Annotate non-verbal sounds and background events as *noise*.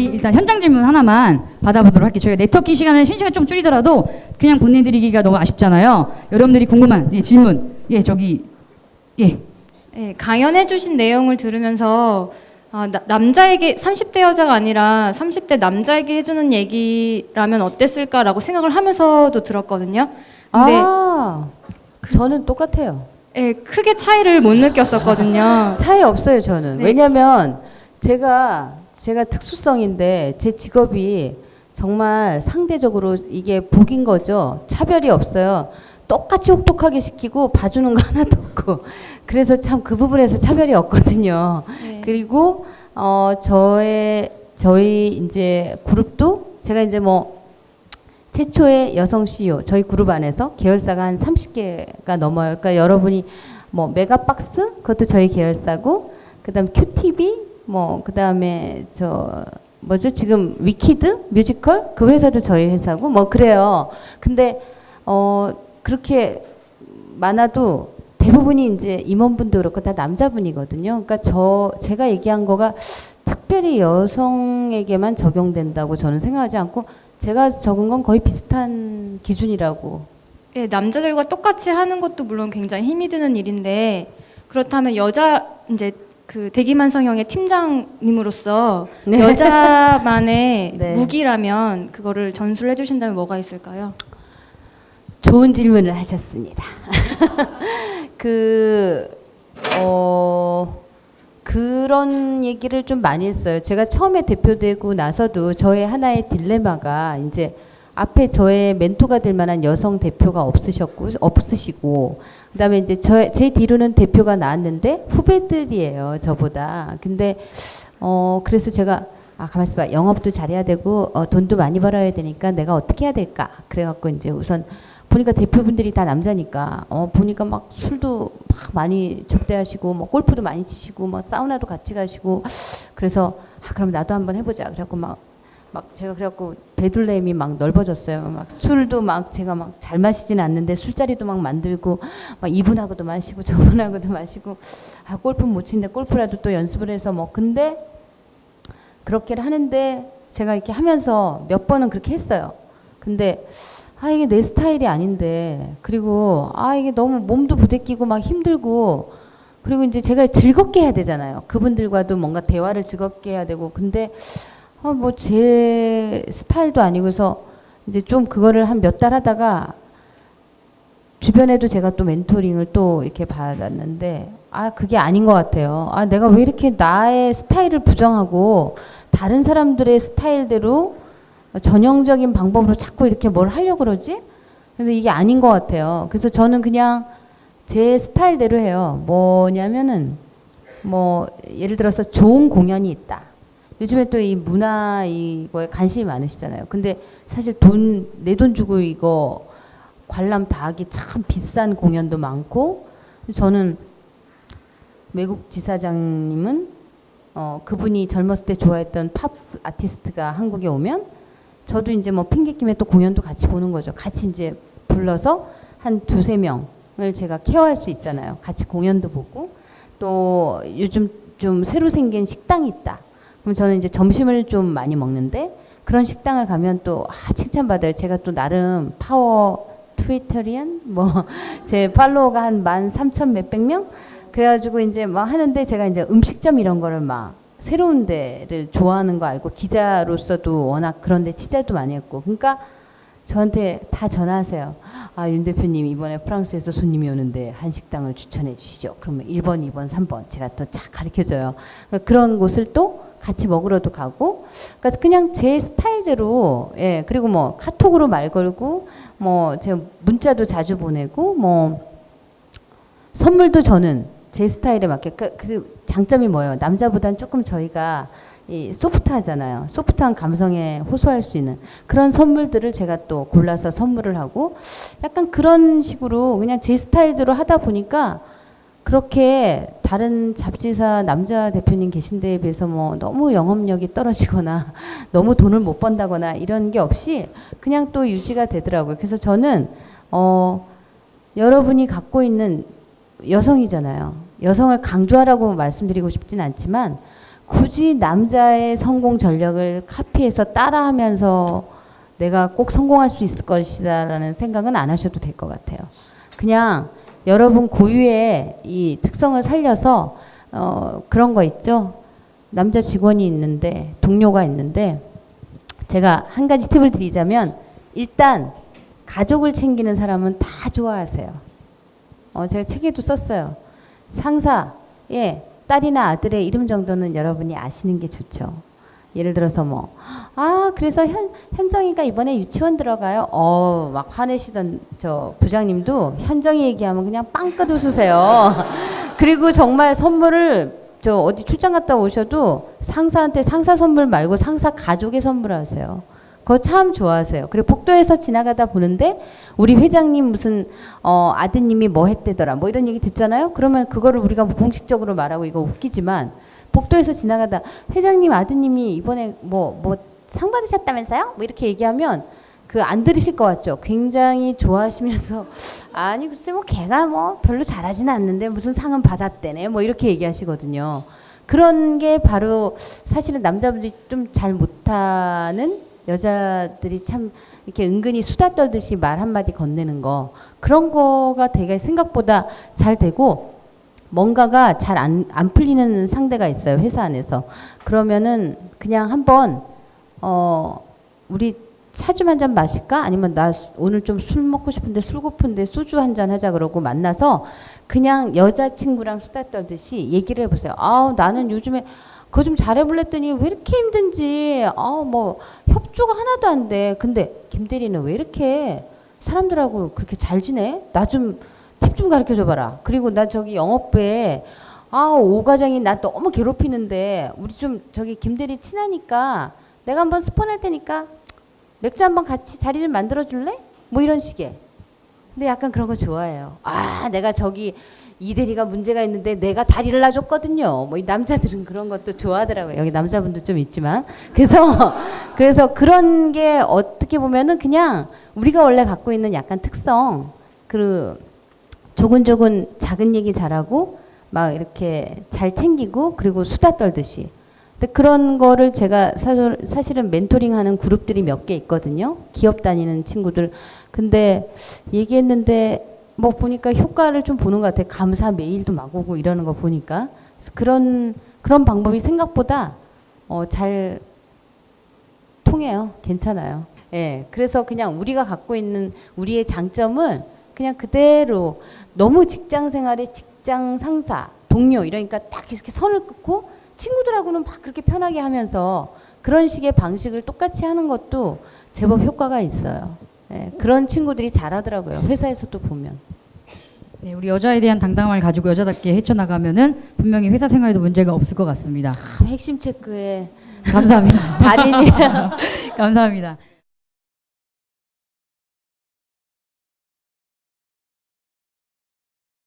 저희 일단 현장 질문 하나만 받아보도록 할게요. 저희가 네트워킹 시간을 쉬는 시간 좀 줄이더라도 그냥 보내드리기가 너무 아쉽잖아요. 여러분들이 궁금한 예, 질문, 예 저기 예 네, 강연해주신 내용을 들으면서 아, 나- 남자에게 30대 여자가 아니라 30대 남자에게 해주는 얘기라면 어땠을까라고 생각을 하면서도 들었거든요. 근데 아, 저는 똑같아요. 예, 크게 차이를 못 느꼈었거든요. 차이 없어요, 저는. 네. 왜냐면 제가 제가 특수성인데 제 직업이 정말 상대적으로 이게 복인 거죠. 차별이 없어요. 똑같이 혹독하게 시키고 봐주는 거 하나도 없고. 그래서 참 그 부분에서 차별이 없거든요. 네. 그리고 어 저의 저희 이제 그룹도 제가 이제 뭐 최초의 여성 CEO 저희 그룹 안에서 계열사가 한 30개가 넘어요. 그러니까 여러분이 뭐 메가박스 그것도 저희 계열사고 그다음 QTV 뭐 그다음에 저 뭐죠 지금 위키드 뮤지컬 그 회사도 저희 회사고 뭐 그래요. 근데 어 그렇게 많아도 대부분이 이제 임원분도 그렇고 다 남자분이거든요. 그러니까 저 제가 얘기한 거가 특별히 여성에게만 적용된다고 저는 생각하지 않고 제가 적은 건 거의 비슷한 기준이라고. 예, 남자들과 똑같이 하는 것도 물론 굉장히 힘이 드는 일인데 그렇다면 여자 이제 그 대기만성형의 팀장님으로서 네. 여자만의 *laughs* 네. 무기라면 그거를 전수를 해주신다면 뭐가 있을까요? 좋은 질문을 하셨습니다. *laughs* 그, 어, 그런 얘기를 좀 많이 했어요. 제가 처음에 대표되고 나서도 저의 하나의 딜레마가 이제 앞에 저의 멘토가 될 만한 여성 대표가 없으셨고, 없으시고, 그 다음에 이제 저, 제 뒤로는 대표가 나왔는데 후배들이에요, 저보다. 근데, 어, 그래서 제가 아, 가만있어 봐. 영업도 잘해야 되고, 어, 돈도 많이 벌어야 되니까 내가 어떻게 해야 될까? 그래갖고 이제 우선 보니까 대표분들이 다 남자니까 어 보니까 막 술도 막 많이 접대하시고 뭐 골프도 많이 치시고 뭐 사우나도 같이 가시고 그래서 아 그럼 나도 한번 해보자 그래갖고 막 막 제가 그래갖고 베들레헴이 막 넓어졌어요 막 술도 막 제가 막 잘 마시지는 않는데 술자리도 막 만들고 막 이분하고도 마시고 *laughs* 저분하고도 마시고 아 골프 못 치는데 골프라도 또 연습을 해서 뭐 근데 그렇게 하는데 제가 이렇게 하면서 몇 번은 그렇게 했어요 근데 아 이게 내 스타일이 아닌데 그리고 아 이게 너무 몸도 부대끼고 막 힘들고 그리고 이제 제가 즐겁게 해야 되잖아요. 그분들과도 뭔가 대화를 즐겁게 해야 되고 근데 아뭐제 스타일도 아니고 해서 이제 좀 그거를 한 몇 달 하다가 주변에도 제가 또 멘토링을 또 이렇게 받았는데 아 그게 아닌 것 같아요. 아 내가 왜 이렇게 나의 스타일을 부정하고 다른 사람들의 스타일대로 전형적인 방법으로 자꾸 이렇게 뭘 하려고 그러지? 그래서 이게 아닌 것 같아요. 그래서 저는 그냥 제 스타일대로 해요. 뭐냐면은 뭐 예를 들어서 좋은 공연이 있다. 요즘에 또 이 문화 이거에 관심이 많으시잖아요. 근데 사실 돈 내 돈 주고 이거 관람 다 하기 참 비싼 공연도 많고 저는 외국 지사장님은 어 그분이 젊었을 때 좋아했던 팝 아티스트가 한국에 오면 저도 이제 뭐 핑계김에 또 공연도 같이 보는 거죠. 같이 이제 불러서 한 두세 명을 제가 케어할 수 있잖아요. 같이 공연도 보고 또 요즘 좀 새로 생긴 식당이 있다. 그럼 저는 이제 점심을 좀 많이 먹는데 그런 식당을 가면 또 아, 칭찬받아요. 제가 또 나름 파워 트위터리안 뭐 *laughs* 제 팔로워가 한 만 삼천 몇백 명 그래가지고 이제 막 하는데 제가 이제 음식점 이런 거를 막 새로운 데를 좋아하는 거 알고 기자로서도 워낙 그런 데 취재도 많이 했고 그러니까 저한테 다 전화하세요. 아, 윤 대표님 이번에 프랑스에서 손님이 오는데 한 식당을 추천해 주시죠. 그러면 1번, 2번, 3번 제가 또 쫙 가르쳐 줘요. 그러니까 그런 곳을 또 같이 먹으러도 가고 그러니까 그냥 제 스타일대로 예, 그리고 뭐 카톡으로 말 걸고 뭐 제가 문자도 자주 보내고 뭐 선물도 저는 제 스타일에 맞게 그, 그 장점이 뭐예요? 남자보단 조금 저희가 이 소프트하잖아요. 소프트한 감성에 호소할 수 있는 그런 선물들을 제가 또 골라서 선물을 하고 약간 그런 식으로 그냥 제 스타일대로 하다 보니까 그렇게 다른 잡지사 남자 대표님 계신 데에 비해서 뭐 너무 영업력이 떨어지거나 *laughs* 너무 돈을 못 번다거나 이런 게 없이 그냥 또 유지가 되더라고요. 그래서 저는 어 여러분이 갖고 있는 여성이잖아요. 여성을 강조하라고 말씀드리고 싶진 않지만 굳이 남자의 성공 전략을 카피해서 따라하면서 내가 꼭 성공할 수 있을 것이다라는 생각은 안 하셔도 될 것 같아요. 그냥 여러분 고유의 이 특성을 살려서 어, 그런 거 있죠. 남자 직원이 있는데 동료가 있는데 제가 한 가지 팁을 드리자면 일단 가족을 챙기는 사람은 다 좋아하세요. 어, 제가 책에도 썼어요. 상사의 딸이나 아들의 이름 정도는 여러분이 아시는 게 좋죠. 예를 들어서 뭐, 아, 그래서 현, 현정이가 이번에 유치원 들어가요. 어, 막 화내시던 저 부장님도 현정이 얘기하면 그냥 빵긋 웃으세요. *laughs* 그리고 정말 선물을 저 어디 출장 갔다 오셔도 상사한테 상사 선물 말고 상사 가족의 선물하세요. 그거 참 좋아하세요. 그리고 복도에서 지나가다 보는데 우리 회장님 무슨 어, 아드님이 뭐 했대더라 뭐 이런 얘기 듣잖아요. 그러면 그거를 우리가 뭐 공식적으로 말하고 이거 웃기지만 복도에서 지나가다 회장님 아드님이 이번에 뭐뭐 상 받으셨다면서요? 뭐 이렇게 얘기하면 그 안 들으실 것 같죠. 굉장히 좋아하시면서 *laughs* 아니 글쎄 뭐 걔가 뭐 별로 잘하진 않는데 무슨 상은 받았대네 뭐 이렇게 얘기하시거든요. 그런 게 바로 사실은 남자분들이 좀 잘 못하는 여자들이 참 이렇게 은근히 수다 떨듯이 말 한마디 건네는 거 그런 거가 되게 생각보다 잘 되고 뭔가가 잘안 안 풀리는 상대가 있어요 회사 안에서. 그러면은 그냥 한번 어 우리 차좀한잔 마실까? 아니면 나 수- 오늘 좀 술 먹고 싶은데 술 고픈데 소주 한 잔 하자 그러고 만나서 그냥 여자친구랑 수다 떨듯이 얘기를 해보세요. 아우 나는 요즘에 그거 좀 잘해볼랬더니 왜 이렇게 힘든지. 아우 뭐 협조가 하나도 안 돼. 근데 김 대리는 왜 이렇게? 사람들하고 그렇게 잘 지내? 나좀팁 좀 가르쳐 줘봐라 그리고 나 저기 영업부에 아, 오 과장이 나 너무 괴롭히는데 우리 좀 저기 김대리 친하니까 내가 한번 스폰할 테니까 맥주 한번 같이 자리 좀 만들어 줄래? 뭐 이런 식의. 근데 약간 그런 거 좋아해요. 아, 내가 저기 이 대리가 문제가 있는데 내가 다리를 놔줬거든요. 뭐 이 남자들은 그런 것도 좋아하더라고요. 여기 남자분도 좀 있지만. 그래서 *laughs* 그래서 그런 게 어떻게 보면은 그냥 우리가 원래 갖고 있는 약간 특성 그 조근조근 작은 얘기 잘하고 막 이렇게 잘 챙기고 그리고 수다 떨듯이. 근데 그런 거를 제가 사실, 사실 은 멘토링 하는 그룹들이 몇 개 있거든요. 기업 다니는 친구들. 근데 얘기했는데 뭐 보니까 효과를 좀 보는 것 같아요. 감사 메일도 막 오고 이러는 거 보니까 그런 그런 방법이 생각보다 어, 잘 통해요. 괜찮아요. 예. 그래서 그냥 우리가 갖고 있는 우리의 장점을 그냥 그대로 너무 직장 생활에 직장 상사, 동료 이러니까 딱 이렇게 선을 긋고 친구들하고는 막 그렇게 편하게 하면서 그런 식의 방식을 똑같이 하는 것도 제법 효과가 있어요. 예, 그런 친구들이 잘하더라고요. 회사에서도 보면. 네, 우리 여자에 대한 당당함을 가지고 여자답게 헤쳐나가면은 분명히 회사 생활에도 문제가 없을 것 같습니다. 참 핵심 체크에 감사합니다. 달인이 *laughs* 감사합니다.